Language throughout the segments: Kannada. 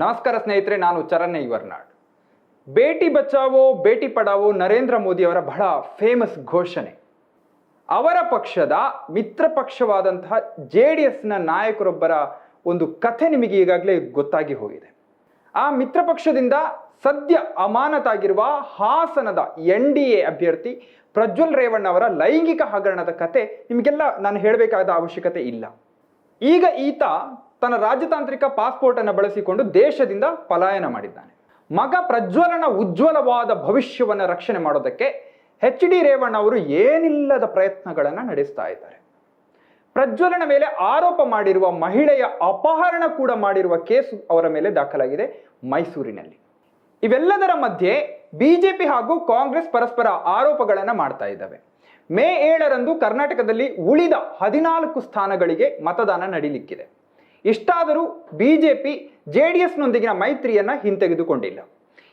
ನಮಸ್ಕಾರ ಸ್ನೇಹಿತರೆ, ನಾನು ಚರಣ್ಯ ಇವರ್ನಾಡ್. ಬೇಟಿ ಬಚಾವೋ, ಬೇಟಿ ಪಡಾವೋ ನರೇಂದ್ರ ಮೋದಿ ಅವರ ಬಹಳ ಫೇಮಸ್ ಘೋಷಣೆ. ಅವರ ಪಕ್ಷದ ಮಿತ್ರ ಪಕ್ಷವಾದಂತಹ ಜೆ ಡಿ ಎಸ್ನ ನಾಯಕರೊಬ್ಬರ ಒಂದು ಕಥೆ ನಿಮಗೆ ಈಗಾಗಲೇ ಗೊತ್ತಾಗಿ ಹೋಗಿದೆ. ಆ ಮಿತ್ರ ಪಕ್ಷದಿಂದ ಸದ್ಯ ಅಮಾನತಾಗಿರುವ ಹಾಸನದ ಎನ್ ಡಿ ಎ ಅಭ್ಯರ್ಥಿ ಪ್ರಜ್ವಲ್ ರೇವಣ್ಣ ಅವರ ಲೈಂಗಿಕ ಹಗರಣದ ಕತೆ ನಿಮಗೆಲ್ಲ ನಾನು ಹೇಳಬೇಕಾದ ಅವಶ್ಯಕತೆ ಇಲ್ಲ. ಈಗ ಈತ ತನ್ನ ರಾಜತಾಂತ್ರಿಕ ಪಾಸ್ಪೋರ್ಟ್ ಅನ್ನು ಬಳಸಿಕೊಂಡು ದೇಶದಿಂದ ಪಲಾಯನ ಮಾಡಿದ್ದಾನೆ. ಮಗ ಪ್ರಜ್ವಲನ ಉಜ್ವಲವಾದ ಭವಿಷ್ಯವನ್ನು ರಕ್ಷಣೆ ಮಾಡೋದಕ್ಕೆ ಎಚ್ ಡಿ ರೇವಣ್ಣ ಅವರು ಏನಿಲ್ಲದ ಪ್ರಯತ್ನಗಳನ್ನು ನಡೆಸ್ತಾ ಇದ್ದಾರೆ. ಪ್ರಜ್ವಲನ ಮೇಲೆ ಆರೋಪ ಮಾಡಿರುವ ಮಹಿಳೆಯ ಅಪಹರಣ ಕೂಡ ಮಾಡಿರುವ ಕೇಸು ಅವರ ಮೇಲೆ ದಾಖಲಾಗಿದೆ ಮೈಸೂರಿನಲ್ಲಿ. ಇವೆಲ್ಲದರ ಮಧ್ಯೆ ಬಿಜೆಪಿ ಹಾಗೂ ಕಾಂಗ್ರೆಸ್ ಪರಸ್ಪರ ಆರೋಪಗಳನ್ನು ಮಾಡ್ತಾ ಇದ್ದಾವೆ. ಮೇ ಏಳರಂದು ಕರ್ನಾಟಕದಲ್ಲಿ ಉಳಿದ ಹದಿನಾಲ್ಕು ಸ್ಥಾನಗಳಿಗೆ ಮತದಾನ ನಡೀಲಿಕ್ಕಿದೆ. ಇಷ್ಟಾದರೂ B J P J D ಎಸ್ನೊಂದಿಗಿನ ಮೈತ್ರಿಯನ್ನು ಹಿಂತೆಗೆದುಕೊಂಡಿಲ್ಲ.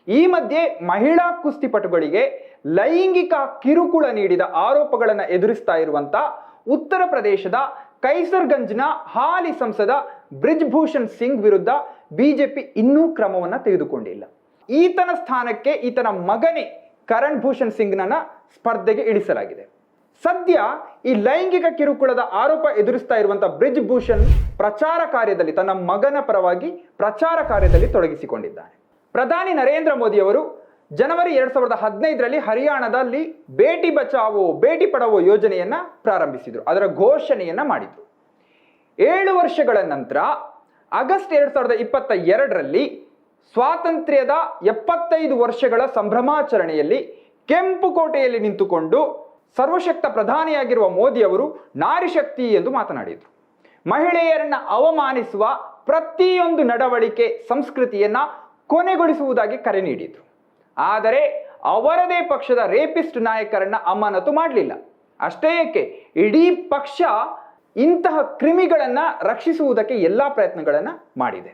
ಈ ಮಧ್ಯೆ ಮಹಿಳಾ ಕುಸ್ತಿಪಟುಗಳಿಗೆ ಲೈಂಗಿಕ ಕಿರುಕುಳ ನೀಡಿದ ಆರೋಪಗಳನ್ನು ಎದುರಿಸ್ತಾ ಇರುವಂಥ ಉತ್ತರ ಪ್ರದೇಶದ ಕೈಸರ್ಗಂಜ್ನ ಹಾಲಿ ಸಂಸದ ಬ್ರಿಜ್ಭೂಷಣ್ ಸಿಂಗ್ ವಿರುದ್ಧ ಬಿಜೆಪಿ ಇನ್ನೂ ಕ್ರಮವನ್ನು ತೆಗೆದುಕೊಂಡಿಲ್ಲ. ಈತನ ಸ್ಥಾನಕ್ಕೆ ಈತನ ಮಗನೇ ಕರಣ್ ಭೂಷಣ್ ಸಿಂಗ್ನನ್ನ ಸ್ಪರ್ಧೆಗೆ ಇಳಿಸಲಾಗಿದೆ. ಸದ್ಯ ಈ ಲೈಂಗಿಕ ಕಿರುಕುಳದ ಆರೋಪ ಎದುರಿಸ್ತಾ ಇರುವಂತಹ ಬ್ರಿಜ್ ಭೂಷಣ್ ಪ್ರಚಾರ ಕಾರ್ಯದಲ್ಲಿ ತನ್ನ ಮಗನ ಪರವಾಗಿ ಪ್ರಚಾರ ಕಾರ್ಯದಲ್ಲಿ ತೊಡಗಿಸಿಕೊಂಡಿದ್ದಾರೆ ಪ್ರಧಾನಿ ನರೇಂದ್ರ ಮೋದಿ ಅವರು ಜನವರಿ ಎರಡ್ ಸಾವಿರದ ಹದಿನೈದರಲ್ಲಿ ಹರಿಯಾಣದಲ್ಲಿ ಬೇಟಿ ಬಚಾವೋ, ಬೇಟಿ ಪಡಾವೋ ಯೋಜನೆಯನ್ನ ಪ್ರಾರಂಭಿಸಿದರು. ಅದರ ಘೋಷಣೆಯನ್ನ ಮಾಡಿದ್ರು. ಏಳು ವರ್ಷಗಳ ನಂತರ ಆಗಸ್ಟ್ ಎರಡ್ ಸಾವಿರದ ಇಪ್ಪತ್ತ ಎರಡರಲ್ಲಿ ಸ್ವಾತಂತ್ರ್ಯದ ಎಪ್ಪತ್ತೈದು ವರ್ಷಗಳ ಸಂಭ್ರಮಾಚರಣೆಯಲ್ಲಿ ಕೆಂಪು ಕೋಟೆಯಲ್ಲಿ ನಿಂತುಕೊಂಡು ಸರ್ವಶಕ್ತ ಪ್ರಧಾನಿಯಾಗಿರುವ ಮೋದಿ ಅವರು ನಾರಿ ಶಕ್ತಿ ಎಂದು ಮಾತನಾಡಿದರು. ಮಹಿಳೆಯರನ್ನ ಅವಮಾನಿಸುವ ಪ್ರತಿಯೊಂದು ನಡವಳಿಕೆ ಸಂಸ್ಕೃತಿಯನ್ನ ಕೊನೆಗೊಳಿಸುವುದಾಗಿ ಕರೆ ನೀಡಿದರು. ಆದರೆ ಅವರದೇ ಪಕ್ಷದ ರೇಪಿಸ್ಟ್ ನಾಯಕರನ್ನ ಅಮಾನತು ಮಾಡಲಿಲ್ಲ. ಅಷ್ಟೇ ಏಕೆ, ಇಡೀ ಪಕ್ಷ ಇಂತಹ ಕ್ರಿಮಿಗಳನ್ನು ರಕ್ಷಿಸುವುದಕ್ಕೆ ಎಲ್ಲ ಪ್ರಯತ್ನಗಳನ್ನ ಮಾಡಿದೆ.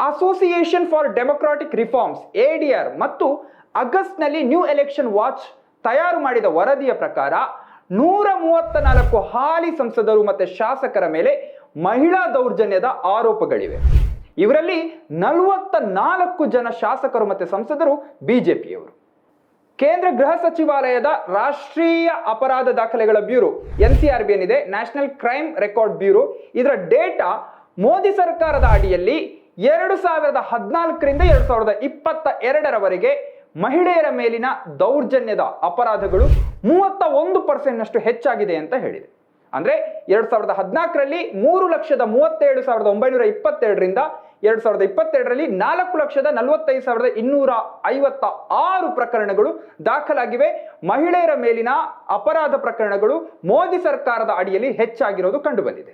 Association for democratic reforms ADR ಮತ್ತು ಆಗಸ್ಟ್ನಲ್ಲಿ ನ್ಯೂ ಎಲೆಕ್ಷನ್ ವಾಚ್ ತಯಾರು ಮಾಡಿದ ವರದಿಯ ಪ್ರಕಾರ ನೂರ ಮೂವತ್ತ ನಾಲ್ಕು ಹಾಲಿ ಸಂಸದರು ಮತ್ತೆ ಶಾಸಕರ ಮೇಲೆ ಮಹಿಳಾ ದೌರ್ಜನ್ಯದ ಆರೋಪಗಳಿವೆ. ಇವರಲ್ಲಿ ನಲವತ್ತ ನಾಲ್ಕು ಜನ ಶಾಸಕರು ಮತ್ತೆ ಸಂಸದರು ಬಿಜೆಪಿಯವರು. ಕೇಂದ್ರ ಗೃಹ ಸಚಿವಾಲಯದ ರಾಷ್ಟ್ರೀಯ ಅಪರಾಧ ದಾಖಲೆಗಳ bureau N C R B ಏನಿದೆ, ನ್ಯಾಷನಲ್ ಕ್ರೈಮ್ ರೆಕಾರ್ಡ್ ಬ್ಯೂರೋ, ಇದರ ಡೇಟಾ ಮೋದಿ ಸರ್ಕಾರದ ಅಡಿಯಲ್ಲಿ ಎರಡು ಸಾವಿರದ ಹದಿನಾಲ್ಕರಿಂದ ಎರಡು ಸಾವಿರದ ಇಪ್ಪತ್ತ ಎರಡರವರೆಗೆ ಮಹಿಳೆಯರ ಮೇಲಿನ ದೌರ್ಜನ್ಯದ ಅಪರಾಧಗಳು ಮೂವತ್ತ ಒಂದು ಪರ್ಸೆಂಟ್ನಷ್ಟು ಹೆಚ್ಚಾಗಿದೆ ಅಂತ ಹೇಳಿದೆ. ಅಂದ್ರೆ ಎರಡ್ ಸಾವಿರದ ಹದಿನಾಲ್ಕರಲ್ಲಿ ಮೂರು ಲಕ್ಷದ ಮೂವತ್ತೇಳು ಸಾವಿರದ ಒಂಬೈನೂರ ಇಪ್ಪತ್ತೆರಡರಿಂದ ಎರಡ್ ಸಾವಿರದ ಇಪ್ಪತ್ತೆರಡರಲ್ಲಿ ನಾಲ್ಕು ಲಕ್ಷದ ನಲವತ್ತೈದು ಸಾವಿರದ ಇನ್ನೂರ ಐವತ್ತ ಆರು ಪ್ರಕರಣಗಳು ದಾಖಲಾಗಿವೆ. ಮಹಿಳೆಯರ ಮೇಲಿನ ಅಪರಾಧ ಪ್ರಕರಣಗಳು ಮೋದಿ ಸರ್ಕಾರದ ಅಡಿಯಲ್ಲಿ ಹೆಚ್ಚಾಗಿರೋದು ಕಂಡುಬಂದಿದೆ.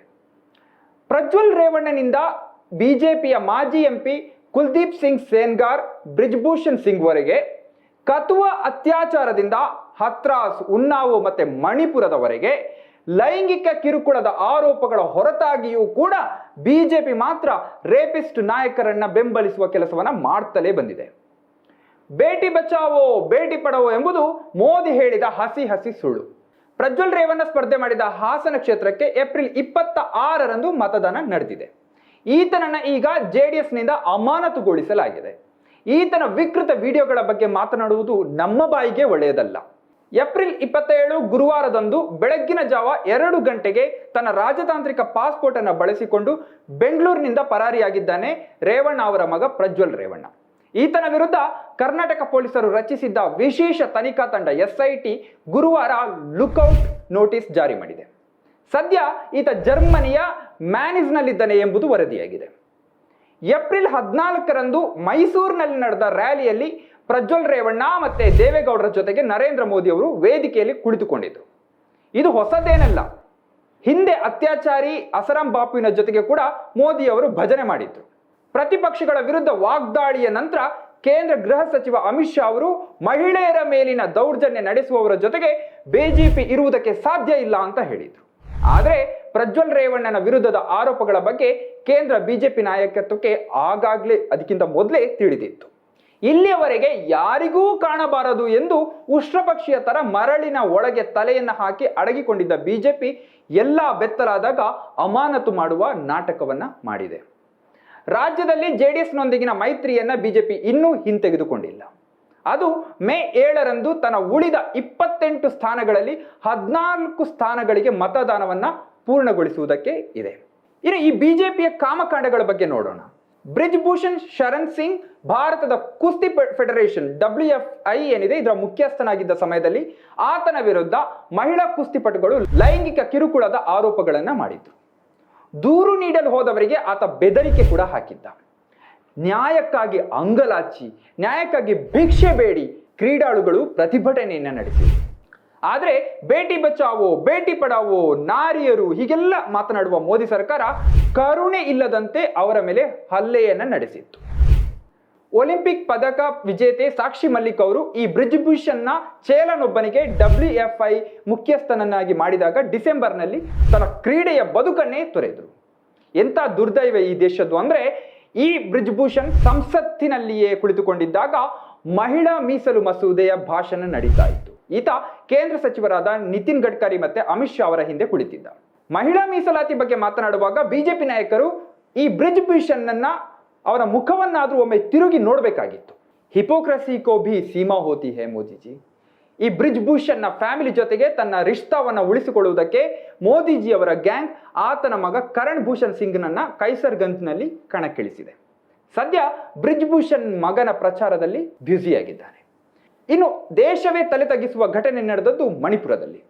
ಪ್ರಜ್ವಲ್ ರೇವಣ್ಣನಿಂದ ಬಿಜೆಪಿಯ ಮಾಜಿ ಎಂಪಿ ಕುಲ್ದೀಪ್ ಸಿಂಗ್ ಸೇನ್ಗಾರ್ ಬ್ರಿಜ್ಭೂಷಣ್ ಸಿಂಗ್ ವರೆಗೆ ಕತುವ ಅತ್ಯಾಚಾರದಿಂದ ಹತ್ರಾಸ್ ಉನ್ನಾವೋ ಮತ್ತೆ ಮಣಿಪುರದವರೆಗೆ ಲೈಂಗಿಕ ಕಿರುಕುಳದ ಆರೋಪಗಳ ಹೊರತಾಗಿಯೂ ಕೂಡ ಬಿಜೆಪಿ ಮಾತ್ರ ರೇಪಿಸ್ಟ್ ನಾಯಕರನ್ನ ಬೆಂಬಲಿಸುವ ಕೆಲಸವನ್ನ ಮಾಡ್ತಲೇ ಬಂದಿದೆ. ಬೇಟಿ ಬಚಾವೋ, ಬೇಟಿ ಪಡವೋ ಎಂಬುದು ಮೋದಿ ಹೇಳಿದ ಹಸಿ ಹಸಿ ಸುಳ್ಳು. ಪ್ರಜ್ವಲ್ ರೇವಣ್ಣ ಸ್ಪರ್ಧೆ ಮಾಡಿದ ಹಾಸನ ಕ್ಷೇತ್ರಕ್ಕೆ ಏಪ್ರಿಲ್ ಇಪ್ಪತ್ತ ಆರರಂದು ಮತದಾನ ನಡೆದಿದೆ. ಈತನನ್ನ ಈಗ ಜೆ ಡಿ ಎಸ್ನಿಂದ ಅಮಾನತುಗೊಳಿಸಲಾಗಿದೆ. ಈತನ ವಿಕೃತ ವಿಡಿಯೋಗಳ ಬಗ್ಗೆ ಮಾತನಾಡುವುದು ನಮ್ಮ ಬಾಯಿಗೆ ಒಳ್ಳೆಯದಲ್ಲ. ಏಪ್ರಿಲ್ ಇಪ್ಪತ್ತೇಳು ಗುರುವಾರದಂದು ಬೆಳಗ್ಗಿನ ಜಾವ ಎರಡು ಗಂಟೆಗೆ ತನ್ನ ರಾಜತಾಂತ್ರಿಕ ಪಾಸ್ಪೋರ್ಟ್ ಅನ್ನು ಬಳಸಿಕೊಂಡು ಬೆಂಗಳೂರಿನಿಂದ ಪರಾರಿಯಾಗಿದ್ದಾನೆ ರೇವಣ್ಣ ಅವರ ಮಗ ಪ್ರಜ್ವಲ್ ರೇವಣ್ಣ. ಈತನ ವಿರುದ್ಧ ಕರ್ನಾಟಕ ಪೊಲೀಸರು ರಚಿಸಿದ್ದ ವಿಶೇಷ ತನಿಖಾ ತಂಡ ಎಸ್ಐಟಿ ಗುರುವಾರ ಲುಕ್ಔಟ್ ನೋಟಿಸ್ ಜಾರಿ ಮಾಡಿದೆ. ಸದ್ಯ ಈತ ಜರ್ಮನಿಯ ಮ್ಯಾನಿಸ್ನಲ್ಲಿದ್ದಾನೆ ಎಂಬುದು ವರದಿಯಾಗಿದೆ. ಏಪ್ರಿಲ್ ಹದಿನಾಲ್ಕರಂದು ಮೈಸೂರಿನಲ್ಲಿ ನಡೆದ ರ್ಯಾಲಿಯಲ್ಲಿ ಪ್ರಜ್ವಲ್ ರೇವಣ್ಣ ಮತ್ತೆ ದೇವೇಗೌಡರ ಜೊತೆಗೆ ನರೇಂದ್ರ ಮೋದಿ ಅವರು ವೇದಿಕೆಯಲ್ಲಿ ಕುಳಿತುಕೊಂಡಿದ್ರು ಇದು ಹೊಸದೇನಲ್ಲ, ಹಿಂದೆ ಅತ್ಯಾಚಾರಿ ಅಸರಾಂ ಬಾಪುವಿನ ಜೊತೆಗೆ ಕೂಡ ಮೋದಿ ಅವರು ಭಜನೆ ಮಾಡಿದ್ರು. ಪ್ರತಿಪಕ್ಷಗಳ ವಿರುದ್ಧ ವಾಗ್ದಾಳಿಯ ನಂತರ ಕೇಂದ್ರ ಗೃಹ ಸಚಿವ ಅಮಿತ್ ಶಾ ಅವರು ಮಹಿಳೆಯರ ಮೇಲಿನ ದೌರ್ಜನ್ಯ ನಡೆಸುವವರ ಜೊತೆಗೆ ಬಿಜೆಪಿ ಇರುವುದಕ್ಕೆ ಸಾಧ್ಯ ಇಲ್ಲ ಅಂತ ಹೇಳಿದ್ರು. ಆದರೆ ಪ್ರಜ್ವಲ್ ರೇವಣ್ಣನ ವಿರುದ್ಧದ ಆರೋಪಗಳ ಬಗ್ಗೆ ಕೇಂದ್ರ ಬಿಜೆಪಿ ನಾಯಕತ್ವಕ್ಕೆ ಆಗಾಗ್ಲೇ ಅದಕ್ಕಿಂತ ಮೊದಲೇ ತಿಳಿದಿತ್ತು. ಇಲ್ಲಿಯವರೆಗೆ ಯಾರಿಗೂ ಕಾಣಬಾರದು ಎಂದು ಉಷ್ಟ್ರಪಕ್ಷಿಯ ತರ ಮರಳಿನ ಒಳಗೆ ತಲೆಯನ್ನು ಹಾಕಿ ಅಡಗಿಕೊಂಡಿದ್ದ ಬಿಜೆಪಿ ಎಲ್ಲ ಬೆತ್ತಲಾದಾಗ ಅಮಾನತು ಮಾಡುವ ನಾಟಕವನ್ನ ಮಾಡಿದೆ. ರಾಜ್ಯದಲ್ಲಿ ಜೆಡಿಎಸ್ನೊಂದಿಗಿನ ಮೈತ್ರಿಯನ್ನ ಬಿಜೆಪಿ ಇನ್ನೂ ಹಿಂತೆಗೆದುಕೊಂಡಿಲ್ಲ. ಅದು ಮೇ ಏಳರಂದು ತನ್ನ ಉಳಿದ ಇಪ್ಪತ್ತೆಂಟು ಸ್ಥಾನಗಳಲ್ಲಿ ಹದಿನಾಲ್ಕು ಸ್ಥಾನಗಳಿಗೆ ಮತದಾನವನ್ನ ಪೂರ್ಣಗೊಳಿಸುವುದಕ್ಕೆ ಇದೆ. ಇನ್ನು ಈ ಬಿಜೆಪಿಯ ಕಾಮಕಾಂಡಗಳ ಬಗ್ಗೆ ನೋಡೋಣ. ಬ್ರಿಜ್ ಭೂಷಣ್ ಶರಣ್ ಸಿಂಗ್, ಭಾರತದ ಕುಸ್ತಿ ಫೆಡರೇಷನ್, ಡಬ್ಲ್ಯೂ ಎಫ್ ಐ ಏನಿದೆ, ಇದರ ಮುಖ್ಯಸ್ಥನಾಗಿದ್ದ ಸಮಯದಲ್ಲಿ ಆತನ ವಿರುದ್ಧ ಮಹಿಳಾ ಕುಸ್ತಿಪಟುಗಳು ಲೈಂಗಿಕ ಕಿರುಕುಳದ ಆರೋಪಗಳನ್ನು ಮಾಡಿದ್ರು ದೂರು ನೀಡಲು ಹೋದವರಿಗೆ ಆತ ಬೆದರಿಕೆ ಕೂಡ ಹಾಕಿದ್ದ. ನ್ಯಾಯಕ್ಕಾಗಿ ಅಂಗಲಾಚಿ, ನ್ಯಾಯಕ್ಕಾಗಿ ಭಿಕ್ಷೆ ಬೇಡಿ ಕ್ರೀಡಾಳುಗಳು ಪ್ರತಿಭಟನೆಯನ್ನು ನಡೆಸಿದರು. ಆದರೆ ಬೇಟಿ ಬಚಾವೋ, ಬೇಟಿ ಪಡಾವೋ, ನಾರಿಯರು ಹೀಗೆಲ್ಲ ಮಾತನಾಡುವ ಮೋದಿ ಸರ್ಕಾರ ಕರುಣೆ ಇಲ್ಲದಂತೆ ಅವರ ಮೇಲೆ ಹಲ್ಲೆಯನ್ನು ನಡೆಸಿತ್ತು. ಒಲಿಂಪಿಕ್ ಪದಕ ವಿಜೇತೆ ಸಾಕ್ಷಿ ಮಲ್ಲಿಕ್ ಅವರು ಈ ಬ್ರಿಜ್ ಭೂಷಣ್ನ ಚೇಲನೊಬ್ಬನಿಗೆ ಡಬ್ಲ್ಯೂ ಎಫ್ ಐ ಮುಖ್ಯಸ್ಥನನ್ನಾಗಿ ಮಾಡಿದಾಗ ಡಿಸೆಂಬರ್ನಲ್ಲಿ ತನ್ನ ಕ್ರೀಡೆಯ ಬದುಕನ್ನೇ ತೊರೆದರು. ಎಂಥ ದುರ್ದೈವ ಈ ದೇಶದ್ದು ಅಂದ್ರೆ ಈ ಬ್ರಿಜ್ ಭೂಷಣ್ ಸಂಸತ್ತಿನಲ್ಲಿಯೇ ಕುಳಿತುಕೊಂಡಿದ್ದಾಗ ಮಹಿಳಾ ಮೀಸಲು ಮಸೂದೆಯ ಭಾಷಣ ನಡೀತಾ ಇತ್ತು. ಈತ ಕೇಂದ್ರ ಸಚಿವರಾದ ನಿತಿನ್ ಗಡ್ಕರಿ ಮತ್ತೆ ಅಮಿತ್ ಶಾ ಅವರ ಹಿಂದೆ ಕುಳಿತಿದ್ದ. ಮಹಿಳಾ ಮೀಸಲಾತಿ ಬಗ್ಗೆ ಮಾತನಾಡುವಾಗ ಬಿಜೆಪಿ ನಾಯಕರು ಈ ಬ್ರಿಜ್ ಭೂಷಣ್ ಅವರ ಮುಖವನ್ನಾದರೂ ಒಮ್ಮೆ ತಿರುಗಿ ನೋಡಬೇಕಾಗಿತ್ತು. ಹಿಪೋಕ್ರಸಿ ಕೋ ಭಿ ಸೀಮಾ ಹೋತಿ ಹೇ ಮೋದಿಜಿ. ಈ ಬ್ರಿಜ್ ಭೂಷಣ್ನ ಫ್ಯಾಮಿಲಿ ಜೊತೆಗೆ ತನ್ನ ರಿಶ್ತಾವನ್ನ ಉಳಿಸಿಕೊಳ್ಳುವುದಕ್ಕೆ ಮೋದಿಜಿ ಅವರ ಗ್ಯಾಂಗ್, ಆತನ ಮಗ ಕರಣ್ ಭೂಷಣ್ ಸಿಂಗ್ನನ್ನ ಕೈಸರ್ಗಂಜ್ನಲ್ಲಿ ಕಣಕ್ಕಿಳಿಸಿದೆ. ಸದ್ಯ ಬ್ರಿಜ್ ಭೂಷಣ್ ಮಗನ ಪ್ರಚಾರದಲ್ಲಿ ಬ್ಯುಸಿಯಾಗಿದ್ದಾನೆ. ಇನ್ನು ದೇಶವೇ ತಲೆ ತಗ್ಗಿಸುವ ಘಟನೆ ನಡೆದದ್ದು ಮಣಿಪುರದಲ್ಲಿ.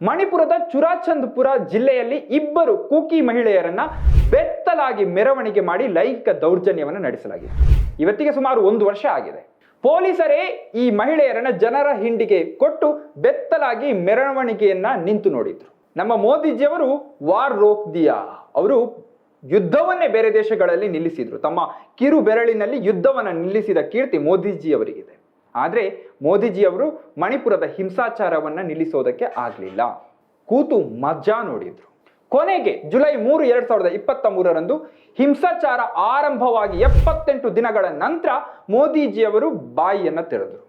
ಮಣಿಪುರದ ಚುರಾಚಂದ್ಪುರ ಜಿಲ್ಲೆಯಲ್ಲಿ ಇಬ್ಬರು ಕೂಕಿ ಮಹಿಳೆಯರನ್ನ ಬೆತ್ತಲಾಗಿ ಮೆರವಣಿಗೆ ಮಾಡಿ ಲೈಂಗಿಕ ದೌರ್ಜನ್ಯವನ್ನು ನಡೆಸಲಾಗಿದೆ ಇವತ್ತಿಗೆ ಸುಮಾರು ಒಂದು ವರ್ಷ ಆಗಿದೆ. ಪೊಲೀಸರೇ ಈ ಮಹಿಳೆಯರನ್ನ ಜನರ ಹಿಂಡಿಗೆ ಕೊಟ್ಟು ಬೆತ್ತಲಾಗಿ ಮೆರವಣಿಗೆಯನ್ನ ನಿಂತು ನೋಡಿದ್ರು. ನಮ್ಮ ಮೋದಿಜಿಯವರು ವಾರ್ ರೋಕ್ ದಿಯಾ? ಅವರು ಯುದ್ಧವನ್ನೇ ಬೇರೆ ದೇಶಗಳಲ್ಲಿ ನಿಲ್ಲಿಸಿದ್ರು. ತಮ್ಮ ಕಿರು ಬೆರಳಿನಲ್ಲಿ ಯುದ್ಧವನ್ನ ನಿಲ್ಲಿಸಿದ ಕೀರ್ತಿ ಮೋದಿಜಿ ಅವರಿಗಿದೆ ಆದ್ರೆ ಮೋದಿಜಿ ಅವರು ಮಣಿಪುರದ ಹಿಂಸಾಚಾರವನ್ನ ನಿಲ್ಲಿಸೋದಕ್ಕೆ ಆಗ್ಲಿಲ್ಲ. ಕೂತು ಮಜಾ ನೋಡಿದ್ರು. ಕೊನೆಗೆ ಜುಲೈ ಮೂರು, ಎರಡು ಸಾವಿರದ ಇಪ್ಪತ್ತ ಮೂರರಂದು ಹಿಂಸಾಚಾರ ಆರಂಭವಾಗಿ ಎಪ್ಪತ್ತೆಂಟು ದಿನಗಳ ನಂತರ ಮೋದಿಜಿಯವರು ಬಾಯಿಯನ್ನು ತೆರೆದರು.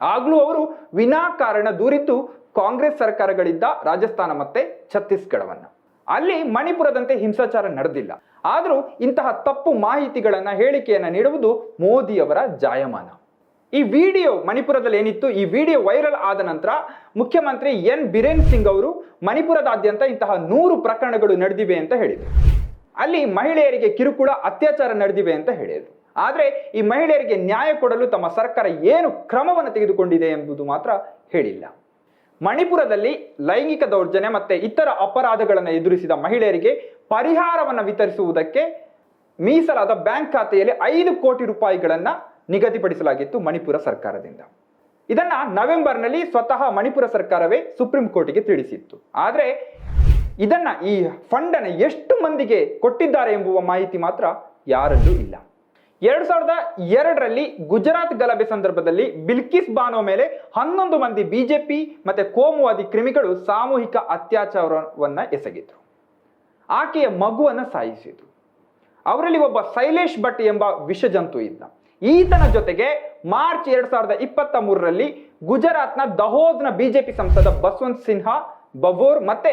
ಆಗಲೂ ಅವರು ವಿನಾಕಾರಣ ದೂರಿದ್ದು ಕಾಂಗ್ರೆಸ್ ಸರ್ಕಾರಗಳಿದ್ದ ರಾಜಸ್ಥಾನ ಮತ್ತೆ ಛತ್ತೀಸ್ಗಢವನ್ನು. ಅಲ್ಲಿ ಮಣಿಪುರದಂತೆ ಹಿಂಸಾಚಾರ ನಡೆದಿಲ್ಲ. ಆದರೂ ಇಂತಹ ತಪ್ಪು ಮಾಹಿತಿಗಳನ್ನ ಹೇಳಿಕೆಯನ್ನ ನೀಡುವುದು ಮೋದಿಯವರ ಜಾಯಮಾನ. ಈ ವಿಡಿಯೋ ಮಣಿಪುರದಲ್ಲಿ ಏನಿತ್ತು, ಈ ವಿಡಿಯೋ ವೈರಲ್ ಆದ ನಂತರ ಮುಖ್ಯಮಂತ್ರಿ ಎನ್. ಬಿರೇನ್ ಸಿಂಗ್ ಅವರು ಮಣಿಪುರದಾದ್ಯಂತ ಇಂತಹ ನೂರು ಪ್ರಕರಣಗಳು ನಡೆದಿವೆ ಅಂತ ಹೇಳಿದರು. ಅಲ್ಲಿ ಮಹಿಳೆಯರಿಗೆ ಕಿರುಕುಳ, ಅತ್ಯಾಚಾರ ನಡೆದಿವೆ ಅಂತ ಹೇಳಿದರು. ಆದರೆ ಈ ಮಹಿಳೆಯರಿಗೆ ನ್ಯಾಯ ಕೊಡಲು ತಮ್ಮ ಸರ್ಕಾರ ಏನು ಕ್ರಮವನ್ನು ತೆಗೆದುಕೊಂಡಿದೆ ಎಂಬುದು ಮಾತ್ರ ಹೇಳಿಲ್ಲ. ಮಣಿಪುರದಲ್ಲಿ ಲೈಂಗಿಕ ದೌರ್ಜನ್ಯ ಮತ್ತು ಇತರ ಅಪರಾಧಗಳನ್ನು ಎದುರಿಸಿದ ಮಹಿಳೆಯರಿಗೆ ಪರಿಹಾರವನ್ನು ವಿತರಿಸುವುದಕ್ಕೆ ಮೀಸಲಾದ ಬ್ಯಾಂಕ್ ಖಾತೆಯಲ್ಲಿ ಐದು ಕೋಟಿ ರೂಪಾಯಿಗಳನ್ನ ನಿಗದಿಪಡಿಸಲಾಗಿತ್ತು ಮಣಿಪುರ ಸರ್ಕಾರದಿಂದ. ಇದನ್ನ ನವೆಂಬರ್ನಲ್ಲಿ ಸ್ವತಃ ಮಣಿಪುರ ಸರ್ಕಾರವೇ ಸುಪ್ರೀಂ ಕೋರ್ಟಿಗೆ ತಿಳಿಸಿತ್ತು. ಆದರೆ ಇದನ್ನ ಈ ಫಂಡನ್ನು ಎಷ್ಟು ಮಂದಿಗೆ ಕೊಟ್ಟಿದ್ದಾರೆ ಎಂಬುವ ಮಾಹಿತಿ ಮಾತ್ರ ಯಾರಲ್ಲೂ ಇಲ್ಲ. ಎರಡ್ ಸಾವಿರದ ಎರಡರಲ್ಲಿ ಗುಜರಾತ್ ಗಲಭೆ ಸಂದರ್ಭದಲ್ಲಿ ಬಿಲ್ಕಿಸ್ ಬಾನೋ ಮೇಲೆ ಹನ್ನೊಂದು ಮಂದಿ ಬಿಜೆಪಿ ಮತ್ತೆ ಕೋಮುವಾದಿ ಕ್ರಿಮಿಗಳು ಸಾಮೂಹಿಕ ಅತ್ಯಾಚಾರವನ್ನ ಎಸಗಿದ್ರು. ಆಕೆಯ ಮಗುವನ್ನ ಸಾಯಿಸಿದ್ರು. ಅವರಲ್ಲಿ ಒಬ್ಬ ಶೈಲೇಶ್ ಭಟ್ ಎಂಬ ವಿಷಜಂತು ಇದ್ದ. ಈತನ ಜೊತೆಗೆ ಮಾರ್ಚ್ ಎರಡ್ ಸಾವಿರದ ಇಪ್ಪತ್ತ ಮೂರರಲ್ಲಿ ಗುಜರಾತ್ನ ದಹೋದ್ನ ಬಿಜೆಪಿ ಸಂಸದ ಬಸವಂತ್ ಸಿನ್ಹಾ, ಬಬೋರ್ ಮತ್ತೆ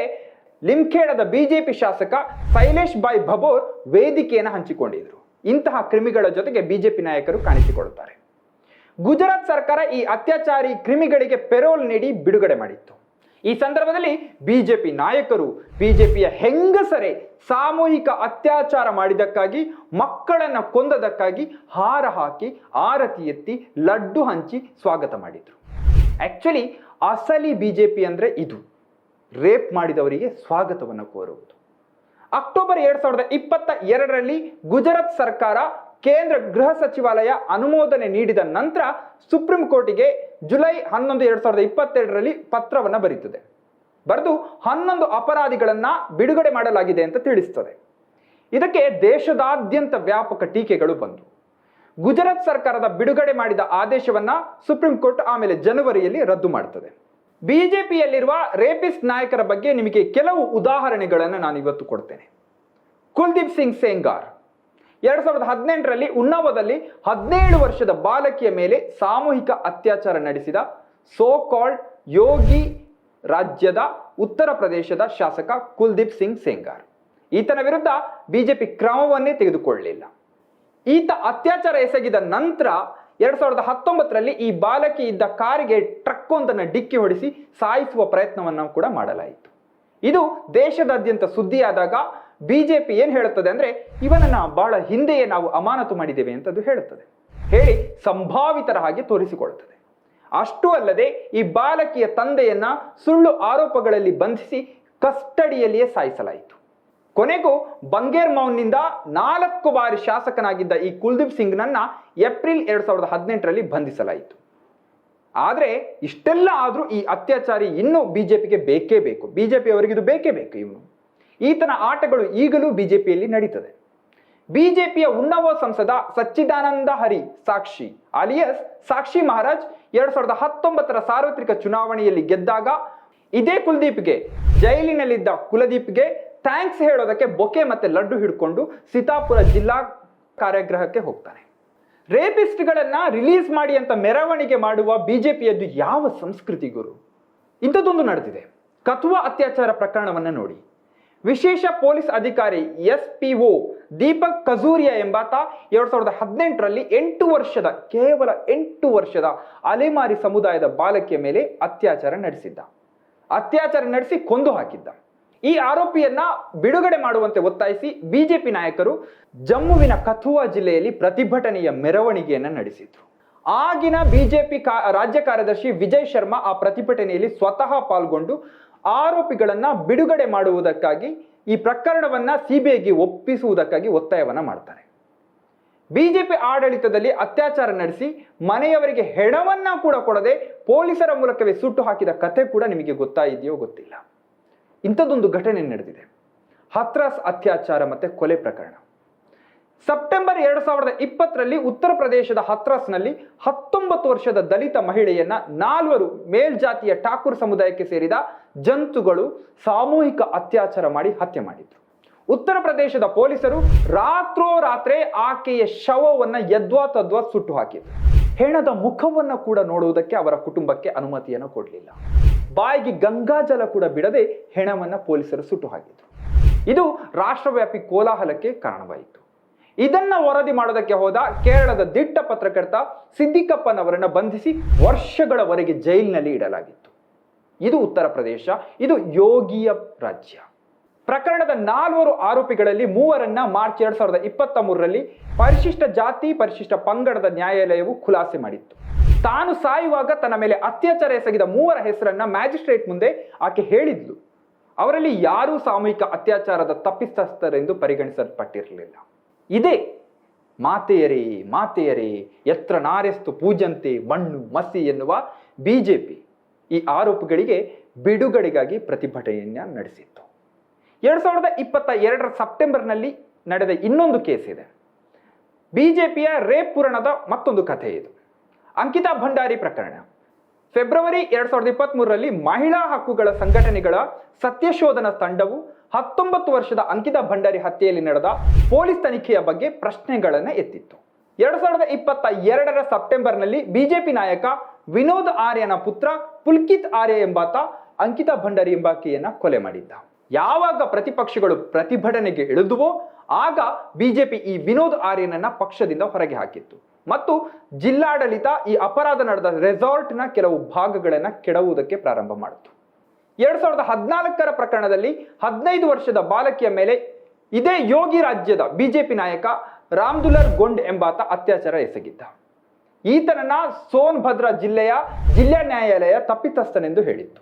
ಲಿಂಖೇಡದ ಬಿಜೆಪಿ ಶಾಸಕ ಶೈಲೇಶ್ ಬಾಯ್ ಬಬೋರ್ ವೇದಿಕೆಯನ್ನು ಹಂಚಿಕೊಂಡಿದ್ರು. ಇಂತಹ ಕ್ರಿಮಿಗಳ ಜೊತೆಗೆ ಬಿಜೆಪಿ ನಾಯಕರು ಕಾಣಿಸಿಕೊಳ್ಳುತ್ತಾರೆ. ಗುಜರಾತ್ ಸರ್ಕಾರ ಈ ಅತ್ಯಾಚಾರಿ ಕ್ರಿಮಿಗಳಿಗೆ ಪೆರೋಲ್ ನೀಡಿ ಬಿಡುಗಡೆ ಮಾಡಿತ್ತು. ಈ ಸಂದರ್ಭದಲ್ಲಿ ಬಿಜೆಪಿ ನಾಯಕರು ಬಿಜೆಪಿಯ ಹೆಂಗಸರೇ ಸಾಮೂಹಿಕ ಅತ್ಯಾಚಾರ ಮಾಡಿದ್ದಕ್ಕಾಗಿ, ಮಕ್ಕಳನ್ನು ಕೊಂದದಕ್ಕಾಗಿ ಹಾರ ಹಾಕಿ, ಆರತಿ ಎತ್ತಿ, ಲಡ್ಡು ಹಂಚಿ ಸ್ವಾಗತ ಮಾಡಿದ್ರು. ಆ್ಯಕ್ಚುಲಿ ಅಸಲಿ ಬಿಜೆಪಿ ಅಂದ್ರೆ ಇದು. ರೇಪ್ ಮಾಡಿದವರಿಗೆ ಸ್ವಾಗತವನ್ನು ಕೋರುವುದು. ಅಕ್ಟೋಬರ್ ಎರಡು ಸಾವಿರದ ಇಪ್ಪತ್ತ ಎರಡರಲ್ಲಿ ಗುಜರಾತ್ ಸರ್ಕಾರ ಕೇಂದ್ರ ಗೃಹ ಸಚಿವಾಲಯ ಅನುಮೋದನೆ ನೀಡಿದ ನಂತರ ಸುಪ್ರೀಂ ಕೋರ್ಟಿಗೆ ಜುಲೈ ಹನ್ನೊಂದು ಎರಡು ಸಾವಿರದ ಇಪ್ಪತ್ತೆರಡರಲ್ಲಿ ಪತ್ರವನ್ನ ಬರೀತದೆ. ಬರೆದು ಹನ್ನೊಂದು ಅಪರಾಧಿಗಳನ್ನ ಬಿಡುಗಡೆ ಮಾಡಲಾಗಿದೆ ಅಂತ ತಿಳಿಸ್ತದೆ. ಇದಕ್ಕೆ ದೇಶದಾದ್ಯಂತ ವ್ಯಾಪಕ ಟೀಕೆಗಳು ಬಂದವು ಗುಜರಾತ್ ಸರ್ಕಾರದ ಬಿಡುಗಡೆ ಮಾಡಿದ ಆದೇಶವನ್ನ ಸುಪ್ರೀಂ ಕೋರ್ಟ್ ಆಮೇಲೆ ಜನವರಿಯಲ್ಲಿ ರದ್ದು ಮಾಡುತ್ತದೆ ಬಿಜೆಪಿಯಲ್ಲಿರುವ ರೇಪಿಸ್ಟ್ ನಾಯಕರ ಬಗ್ಗೆ ನಿಮಗೆ ಕೆಲವು ಉದಾಹರಣೆಗಳನ್ನು ನಾನು ಇವತ್ತು ಕೊಡ್ತೇನೆ. ಕುಲ್ದೀಪ್ ಸಿಂಗ್ ಸೇಂಗಾರ್. ಎರಡ್ ಸಾವಿರದ ಹದಿನೆಂಟರಲ್ಲಿ ಉನ್ನಾವದಲ್ಲಿ ಹದಿನೇಳು ವರ್ಷದ ಬಾಲಕಿಯ ಮೇಲೆ ಸಾಮೂಹಿಕ ಅತ್ಯಾಚಾರ ನಡೆಸಿದ ಸೋ ಕಾಲ್ಡ್ ಯೋಗಿ ರಾಜ್ಯದ ಉತ್ತರ ಪ್ರದೇಶದ ಶಾಸಕ ಕುಲ್ದೀಪ್ ಸಿಂಗ್ ಸೇಂಗಾರ್. ಈತನ ವಿರುದ್ಧ ಬಿಜೆಪಿ ಕ್ರಮವನ್ನೇ ತೆಗೆದುಕೊಳ್ಳಲಿಲ್ಲ. ಈತ ಅತ್ಯಾಚಾರ ಎಸಗಿದ ನಂತರ ಎರಡ್ ಸಾವಿರದ ಹತ್ತೊಂಬತ್ತರಲ್ಲಿ ಈ ಬಾಲಕಿ ಇದ್ದ ಕಾರಿಗೆ ಟ್ರಕ್ ಒಂದನ್ನು ಡಿಕ್ಕಿ ಹೊಡಿಸಿ ಸಾಯಿಸುವ ಪ್ರಯತ್ನವನ್ನು ಕೂಡ ಮಾಡಲಾಯಿತು. ಇದು ದೇಶದಾದ್ಯಂತ ಸುದ್ದಿಯಾದಾಗ ಬಿಜೆಪಿ ಏನು ಹೇಳುತ್ತದೆ ಅಂದ್ರೆ, ಇವನನ್ನ ಬಹಳ ಹಿಂದೆಯೇ ನಾವು ಅಮಾನತು ಮಾಡಿದ್ದೇವೆ ಅಂತ ಅದು ಹೇಳುತ್ತದೆ. ಹೇಳಿ ಸಂಭಾವಿತರ ಹಾಗೆ ತೋರಿಸಿಕೊಳ್ಳುತ್ತದೆ ಅಷ್ಟೂ ಅಲ್ಲದೆ, ಈ ಬಾಲಕಿಯ ತಂದೆಯನ್ನ ಸುಳ್ಳು ಆರೋಪಗಳಲ್ಲಿ ಬಂಧಿಸಿ ಕಸ್ಟಡಿಯಲ್ಲಿಯೇ ಸಾಯಿಸಲಾಯಿತು. ಕೊನೆಗೂ ಬಂಗೇರ್ ಮೌನ್ನಿಂದ ನಾಲ್ಕು ಬಾರಿ ಶಾಸಕನಾಗಿದ್ದ ಈ ಕುಲ್ದೀಪ್ ಸಿಂಗ್ನನ್ನ ಏಪ್ರಿಲ್ ಎರಡು ಸಾವಿರದ ಹದಿನೆಂಟರಲ್ಲಿ ಬಂಧಿಸಲಾಯಿತು. ಆದ್ರೆ, ಇಷ್ಟೆಲ್ಲ ಆದ್ರೂ ಈ ಅತ್ಯಾಚಾರಿ ಇನ್ನೂ ಬಿಜೆಪಿಗೆ ಬೇಕೇ ಬೇಕು. ಬಿಜೆಪಿ ಅವರಿಗೆ ಇದು ಬೇಕೇ ಬೇಕು ಇವನು. ಈತನ ಆಟಗಳು ಈಗಲೂ ಬಿಜೆಪಿಯಲ್ಲಿ ನಡೀತದೆ. ಬಿಜೆಪಿಯ ಉನ್ನವ ಸಂಸದ ಸಚ್ಚಿದಾನಂದ ಹರಿ ಸಾಕ್ಷಿ, ಅಲಿಯಸ್ ಸಾಕ್ಷಿ ಮಹಾರಾಜ್ ಎರಡ್ ಸಾವಿರದ ಹತ್ತೊಂಬತ್ತರ ಸಾರ್ವತ್ರಿಕ ಚುನಾವಣೆಯಲ್ಲಿ ಗೆದ್ದಾಗ ಇದೇ ಕುಲದೀಪ್ಗೆ ಜೈಲಿನಲ್ಲಿದ್ದ ಕುಲದೀಪ್ಗೆ ಥ್ಯಾಂಕ್ಸ್ ಹೇಳೋದಕ್ಕೆ ಬೊಕೆ ಮತ್ತೆ ಲಡ್ಡು ಹಿಡ್ಕೊಂಡು ಸೀತಾಪುರ ಜಿಲ್ಲಾ ಕಾರ್ಯಾಗೃಹಕ್ಕೆ ಹೋಗ್ತಾನೆ. ರೇಪಿಸ್ಟ್ಗಳನ್ನ ರಿಲೀಸ್ ಮಾಡಿ ಅಂತ ಮೆರವಣಿಗೆ ಮಾಡುವ ಬಿಜೆಪಿಯದ್ದು ಯಾವ ಸಂಸ್ಕೃತಿ ಗುರು? ಇಂಥದ್ದೊಂದು ನಡೆದಿದೆ. ಕಥುವಾ ಅತ್ಯಾಚಾರ ಪ್ರಕರಣವನ್ನು ನೋಡಿ. ವಿಶೇಷ ಪೊಲೀಸ್ ಅಧಿಕಾರಿ S P O Deepak Kajuria ಎಂಬಾತ ಎರಡ್ ಸಾವಿರದ ಹದಿನೆಂಟರಲ್ಲಿ ಎಂಟು ವರ್ಷದ, ಕೇವಲ ಎಂಟು ವರ್ಷದ ಅಲೆಮಾರಿ ಸಮುದಾಯದ ಬಾಲಕಿಯ ಮೇಲೆ ಅತ್ಯಾಚಾರ ನಡೆಸಿದ್ದ. ಅತ್ಯಾಚಾರ ನಡೆಸಿ ಕೊಂದು ಹಾಕಿದ್ದ. ಈ ಆರೋಪಿಯನ್ನ ಬಿಡುಗಡೆ ಮಾಡುವಂತೆ ಒತ್ತಾಯಿಸಿ ಬಿಜೆಪಿ ನಾಯಕರು ಜಮ್ಮುವಿನ ಕಥುವಾ ಜಿಲ್ಲೆಯಲ್ಲಿ ಪ್ರತಿಭಟನೆಯ ಮೆರವಣಿಗೆಯನ್ನು ನಡೆಸಿದ್ರು. ಆಗಿನ ಬಿಜೆಪಿ ರಾಜ್ಯ ಕಾರ್ಯದರ್ಶಿ ವಿಜಯ್ ಶರ್ಮಾ ಆ ಪ್ರತಿಭಟನೆಯಲ್ಲಿ ಸ್ವತಃ ಪಾಲ್ಗೊಂಡು ಆರೋಪಿಗಳನ್ನ ಬಿಡುಗಡೆ ಮಾಡುವುದಕ್ಕಾಗಿ ಈ ಪ್ರಕರಣವನ್ನ ಸಿಬಿಐಗೆ ಒಪ್ಪಿಸುವುದಕ್ಕಾಗಿ ಒತ್ತಾಯವನ್ನ ಮಾಡ್ತಾರೆ. ಬಿಜೆಪಿ ಆಡಳಿತದಲ್ಲಿ ಅತ್ಯಾಚಾರ ನಡೆಸಿ ಮನೆಯವರಿಗೆ ಹೆಣವನ್ನ ಕೂಡ ಕೊಡದೆ ಪೊಲೀಸರ ಮೂಲಕವೇ ಸುಟ್ಟು ಹಾಕಿದ ಕಥೆ ಕೂಡ ನಿಮಗೆ ಗೊತ್ತಾಯಿದೆಯೋ ಗೊತ್ತಿಲ್ಲ. ಇಂಥದ್ದೊಂದು ಘಟನೆ ನಡೆದಿದೆ. ಹತ್ರಾಸ್ ಅತ್ಯಾಚಾರ ಮತ್ತೆ ಕೊಲೆ ಪ್ರಕರಣ. ಸೆಪ್ಟೆಂಬರ್ ಎರಡು ಸಾವಿರದ ಇಪ್ಪತ್ತರಲ್ಲಿ ಉತ್ತರ ಪ್ರದೇಶದ ಹತ್ರಾಸ್ನಲ್ಲಿ ಹತ್ತೊಂಬತ್ತು ವರ್ಷದ ದಲಿತ ಮಹಿಳೆಯನ್ನ ನಾಲ್ವರು ಮೇಲ್ಜಾತಿಯ ಠಾಕೂರ್ ಸಮುದಾಯಕ್ಕೆ ಸೇರಿದ ಜಂತುಗಳು ಸಾಮೂಹಿಕ ಅತ್ಯಾಚಾರ ಮಾಡಿ ಹತ್ಯೆ ಮಾಡಿದ್ರು. ಉತ್ತರ ಪ್ರದೇಶದ ಪೊಲೀಸರು ರಾತ್ರೋರಾತ್ರಿ ಆಕೆಯ ಶವವನ್ನ ಯದ್ವಾ ತದ್ವಾ ಸುಟ್ಟು ಹಾಕಿದ್ರು. ಹೆಣದ ಮುಖವನ್ನ ಕೂಡ ನೋಡುವುದಕ್ಕೆ ಅವರ ಕುಟುಂಬಕ್ಕೆ ಅನುಮತಿಯನ್ನು ಕೊಡಲಿಲ್ಲ. ಬಾಯಿಗೆ ಗಂಗಾಜಲ ಕೂಡ ಬಿಡದೆ ಹೆಣವನ್ನ ಪೊಲೀಸರು ಸುಟ್ಟು ಹಾಕಿದ್ರು. ಇದು ರಾಷ್ಟ್ರವ್ಯಾಪಿ ಕೋಲಾಹಲಕ್ಕೆ ಕಾರಣವಾಯಿತು. ಇದನ್ನ ವರದಿ ಮಾಡೋದಕ್ಕೆ ಹೋದ ಕೇರಳದ ದಿಟ್ಟ ಪತ್ರಕರ್ತ ಸಿದ್ದಿಕಪ್ಪನವರನ್ನ ಬಂಧಿಸಿ ವರ್ಷಗಳವರೆಗೆ ಜೈಲಿನಲ್ಲಿ ಇಡಲಾಗಿತ್ತು. ಇದು ಉತ್ತರ ಪ್ರದೇಶ, ಇದು ಯೋಗಿಯ ರಾಜ್ಯ. ಪ್ರಕರಣದ ನಾಲ್ವರು ಆರೋಪಿಗಳಲ್ಲಿ ಮೂವರನ್ನ ಮಾರ್ಚ್ ಎರಡ್ ಸಾವಿರದ ಇಪ್ಪತ್ತ ಮೂರರಲ್ಲಿ ಪರಿಶಿಷ್ಟ ಜಾತಿ, ಪರಿಶಿಷ್ಟ ಪಂಗಡದ ನ್ಯಾಯಾಲಯವು ಖುಲಾಸೆ ಮಾಡಿತ್ತು. ತಾನು ಸಾಯುವಾಗ ತನ್ನ ಮೇಲೆ ಅತ್ಯಾಚಾರ ಎಸಗಿದ ಮೂವರ ಹೆಸರನ್ನ ಮ್ಯಾಜಿಸ್ಟ್ರೇಟ್ ಮುಂದೆ ಆಕೆ ಹೇಳಿದ್ಲು. ಅವರಲ್ಲಿ ಯಾರೂ ಸಾಮೂಹಿಕ ಅತ್ಯಾಚಾರದ ತಪ್ಪಿತಸ್ಥರೆಂದು ಪರಿಗಣಿಸಲ್ಪಟ್ಟಿರಲಿಲ್ಲ. ಇದೇ. ಮಾತೆಯರೇ ಮಾತೆಯರೇ, ಎತ್ರ ನಾರೆಸ್ತು ಪೂಜಂತೆ ಮಣ್ಣು ಮಸಿ ಎನ್ನುವ ಬಿಜೆಪಿ ಈ ಆರೋಪಗಳಿಗೆ ಬಿಡುಗಡೆಗಾಗಿ ಪ್ರತಿಭಟನೆಯನ್ನು ನಡೆಸಿತ್ತು. ಎರಡು ಸಾವಿರದ ಇಪ್ಪತ್ತ ಎರಡರ ಸೆಪ್ಟೆಂಬರ್ನಲ್ಲಿ ನಡೆದ ಇನ್ನೊಂದು ಕೇಸ್ ಇದೆ. ಬಿಜೆಪಿಯ ರೇಪ್ ಪುರಾಣದ ಮತ್ತೊಂದು ಕಥೆ ಇದು. ಅಂಕಿತಾ ಭಂಡಾರಿ ಪ್ರಕರಣ. ಫೆಬ್ರವರಿ ಎರಡ್ ಸಾವಿರದ ಇಪ್ಪತ್ತ್ ಮಹಿಳಾ ಹಕ್ಕುಗಳ ಸಂಘಟನೆಗಳ ಸತ್ಯಶೋಧನಾ ತಂಡವು ಹತ್ತೊಂಬತ್ತು ವರ್ಷದ ಅಂಕಿತಾ ಭಂಡಾರಿ ಹತ್ಯೆಯಲ್ಲಿ ನಡೆದ ಪೊಲೀಸ್ ತನಿಖೆಯ ಬಗ್ಗೆ ಪ್ರಶ್ನೆಗಳನ್ನು ಎತ್ತಿತ್ತು. ಎರಡ್ ಸಾವಿರದ ಇಪ್ಪತ್ತ ಎರಡರ ಸೆಪ್ಟೆಂಬರ್ನಲ್ಲಿ ಬಿಜೆಪಿ ನಾಯಕ ವಿನೋದ್ ಆರ್ಯನ ಪುತ್ರ ಪುಲ್ಕಿತ್ ಆರ್ಯ ಎಂಬಾತ ಅಂಕಿತಾ ಭಂಡಾರಿ ಎಂಬಾಕೆಯನ್ನ ಕೊಲೆ ಮಾಡಿದ್ದ. ಯಾವಾಗ ಪ್ರತಿಪಕ್ಷಗಳು ಪ್ರತಿಭಟನೆಗೆ ಇಳಿದುವೋ ಆಗ ಬಿಜೆಪಿ ಈ ವಿನೋದ್ ಆರ್ಯನನ್ನ ಪಕ್ಷದಿಂದ ಹೊರಗೆ ಹಾಕಿತ್ತು. ಮತ್ತು ಜಿಲ್ಲಾಡಳಿತ ಈ ಅಪರಾಧ ನಡೆದ ರೆಸಾರ್ಟ್ನ ಕೆಲವು ಭಾಗಗಳನ್ನ ಕೆಡವುವುದಕ್ಕೆ ಪ್ರಾರಂಭ ಮಾಡಿತು. ಎರಡ್ ಸಾವಿರದ ಹದಿನಾಲ್ಕರ ಪ್ರಕರಣದಲ್ಲಿ ಹದಿನೈದು ವರ್ಷದ ಬಾಲಕಿಯ ಮೇಲೆ ಇದೇ ಯೋಗಿ ರಾಜ್ಯದ ಬಿಜೆಪಿ ನಾಯಕ ರಾಮ್ದುಲರ್ ಗೊಂಡ್ ಎಂಬಾತ ಅತ್ಯಾಚಾರ ಎಸಗಿದ್ದ. ಈತನನ್ನ ಸೋನ್ಭದ್ರಾ ಜಿಲ್ಲೆಯ ಜಿಲ್ಲಾ ನ್ಯಾಯಾಲಯ ತಪ್ಪಿತಸ್ಥನೆಂದು ಹೇಳಿತ್ತು.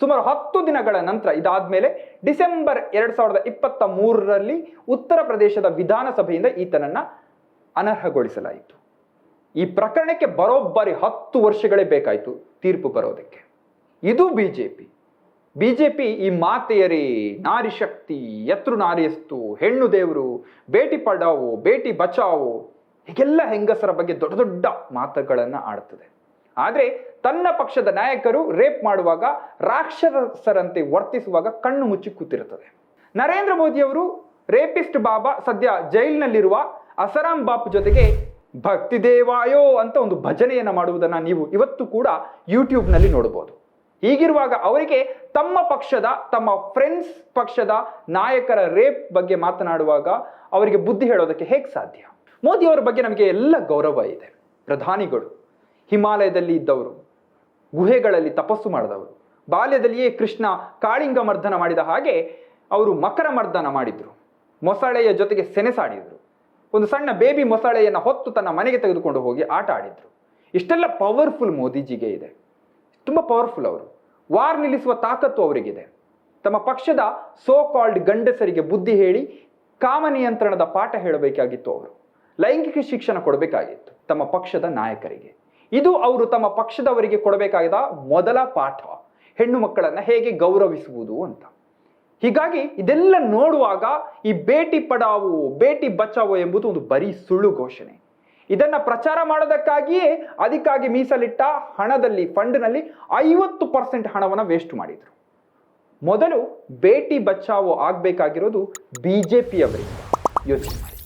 ಸುಮಾರು ಹತ್ತು ದಿನಗಳ ನಂತರ ಇದಾದ್ಮೇಲೆ ಡಿಸೆಂಬರ್ ಎರಡ್ ಸಾವಿರದ ಇಪ್ಪತ್ತ ಮೂರರಲ್ಲಿ ಉತ್ತರ ಪ್ರದೇಶದ ವಿಧಾನಸಭೆಯಿಂದ ಈತನನ್ನ ಅನರ್ಹಗೊಳಿಸಲಾಯಿತು. ಈ ಪ್ರಕರಣಕ್ಕೆ ಬರೋಬ್ಬರಿ ಹತ್ತು ವರ್ಷಗಳೇ ಬೇಕಾಯಿತು ತೀರ್ಪು ಬರೋದಕ್ಕೆ. ಇದು ಬಿಜೆಪಿ. ಬಿಜೆಪಿ ಈ ಮಾತೆಯರೇ ನಾರಿ ಶಕ್ತಿ, ಎತ್ರು ನಾರಿಯಸ್ತು ಹೆಣ್ಣು ದೇವರು ಭೇಟಿ ಪಡಾವು, ಬೇಟಿ ಬಚಾವು, ಹೀಗೆಲ್ಲ ಹೆಂಗಸರ ಬಗ್ಗೆ ದೊಡ್ಡ ದೊಡ್ಡ ಮಾತುಗಳನ್ನು ಆಡ್ತದೆ. ಆದರೆ ತನ್ನ ಪಕ್ಷದ ನಾಯಕರು ರೇಪ್ ಮಾಡುವಾಗ ರಾಕ್ಷಸರಂತೆ ವರ್ತಿಸುವಾಗ ಕಣ್ಣು ಮುಚ್ಚಿ ಕೂತಿರುತ್ತದೆ. ನರೇಂದ್ರ ಮೋದಿಯವರು ರೇಪಿಸ್ಟ್ ಬಾಬಾ ಸದ್ಯ ಜೈಲಿನಲ್ಲಿರುವ ಅಸರಾಮ್ ಬಾಪ್ ಜೊತೆಗೆ ಭಕ್ತಿ ದೇವಾಯೋ ಅಂತ ಒಂದು ಭಜನೆಯನ್ನು ಮಾಡುವುದನ್ನು ನೀವು ಇವತ್ತು ಕೂಡ ಯೂಟ್ಯೂಬ್ನಲ್ಲಿ ನೋಡಬಹುದು ಹೀಗಿರುವಾಗ ಅವರಿಗೆ ತಮ್ಮ ಪಕ್ಷದ, ತಮ್ಮ ಫ್ರೆಂಡ್ಸ್ ಪಕ್ಷದ ನಾಯಕರ ರೇಪ್ ಬಗ್ಗೆ ಮಾತನಾಡುವಾಗ ಅವರಿಗೆ ಬುದ್ಧಿ ಹೇಳೋದಕ್ಕೆ ಹೇಗೆ ಸಾಧ್ಯ? ಮೋದಿ ಅವರ ಬಗ್ಗೆ ನಮಗೆ ಎಲ್ಲ ಗೌರವ ಇದೆ. ಪ್ರಧಾನಿಗಳು, ಹಿಮಾಲಯದಲ್ಲಿ ಇದ್ದವರು, ಗುಹೆಗಳಲ್ಲಿ ತಪಸ್ಸು ಮಾಡಿದವರು, ಬಾಲ್ಯದಲ್ಲಿಯೇ ಕೃಷ್ಣ ಕಾಳಿಂಗ ಮರ್ದನ ಮಾಡಿದ ಹಾಗೆ ಅವರು ಮಕರ ಮರ್ದನ ಮಾಡಿದ್ರು. ಮೊಸಳೆಯ ಜೊತೆಗೆ ಸೆನೆಸಾಡಿದರು ಒಂದು ಸಣ್ಣ ಬೇಬಿ ಮೊಸಳೆಯನ್ನು ಹೊತ್ತು ತನ್ನ ಮನೆಗೆ ತೆಗೆದುಕೊಂಡು ಹೋಗಿ ಆಟ ಆಡಿದ್ರು. ಇಷ್ಟೆಲ್ಲ ಪವರ್ಫುಲ್ ಮೋದಿಜಿಗೆ ಇದೆ. ತುಂಬ ಪವರ್ಫುಲ್ ಅವರು. ವಾರ್ ನಿಲ್ಲಿಸುವ ತಾಕತ್ತು ಅವರಿಗಿದೆ. ತಮ್ಮ ಪಕ್ಷದ ಸೋ ಕಾಲ್ಡ್ ಗಂಡಸರಿಗೆ ಬುದ್ಧಿ ಹೇಳಿ ಕಾಮ ನಿಯಂತ್ರಣದ ಪಾಠ ಹೇಳಬೇಕಾಗಿತ್ತು ಅವರು. ಲೈಂಗಿಕ ಶಿಕ್ಷಣ ಕೊಡಬೇಕಾಗಿತ್ತು ತಮ್ಮ ಪಕ್ಷದ ನಾಯಕರಿಗೆ. ಇದು ಅವರು ತಮ್ಮ ಪಕ್ಷದವರಿಗೆ ಕೊಡಬೇಕಾದ ಮೊದಲ ಪಾಠ. ಹೆಣ್ಣು ಮಕ್ಕಳನ್ನ ಹೇಗೆ ಗೌರವಿಸುವುದು ಅಂತ. ಹೀಗಾಗಿ ಇದೆಲ್ಲ ನೋಡುವಾಗ ಈ ಬೇಟಿ ಪಡಾವು, ಬೇಟಿ ಬಚಾವೋ ಎಂಬುದು ಒಂದು ಬರೀ ಸುಳ್ಳು ಘೋಷಣೆ. ಇದನ್ನ ಪ್ರಚಾರ ಮಾಡೋದಕ್ಕಾಗಿಯೇ ಅದಕ್ಕಾಗಿ ಮೀಸಲಿಟ್ಟ ಹಣದಲ್ಲಿ ಫಂಡ್ನಲ್ಲಿ ಐವತ್ತು ಪರ್ಸೆಂಟ್ ಹಣವನ್ನು ವೇಸ್ಟ್ ಮಾಡಿದ್ರು. ಮೊದಲು ಬೇಟಿ ಬಚಾವೋ ಆಗ್ಬೇಕಾಗಿರೋದು ಬಿಜೆಪಿಯವರಿಗೆ ಯೋಚನೆ ಮಾಡಿ.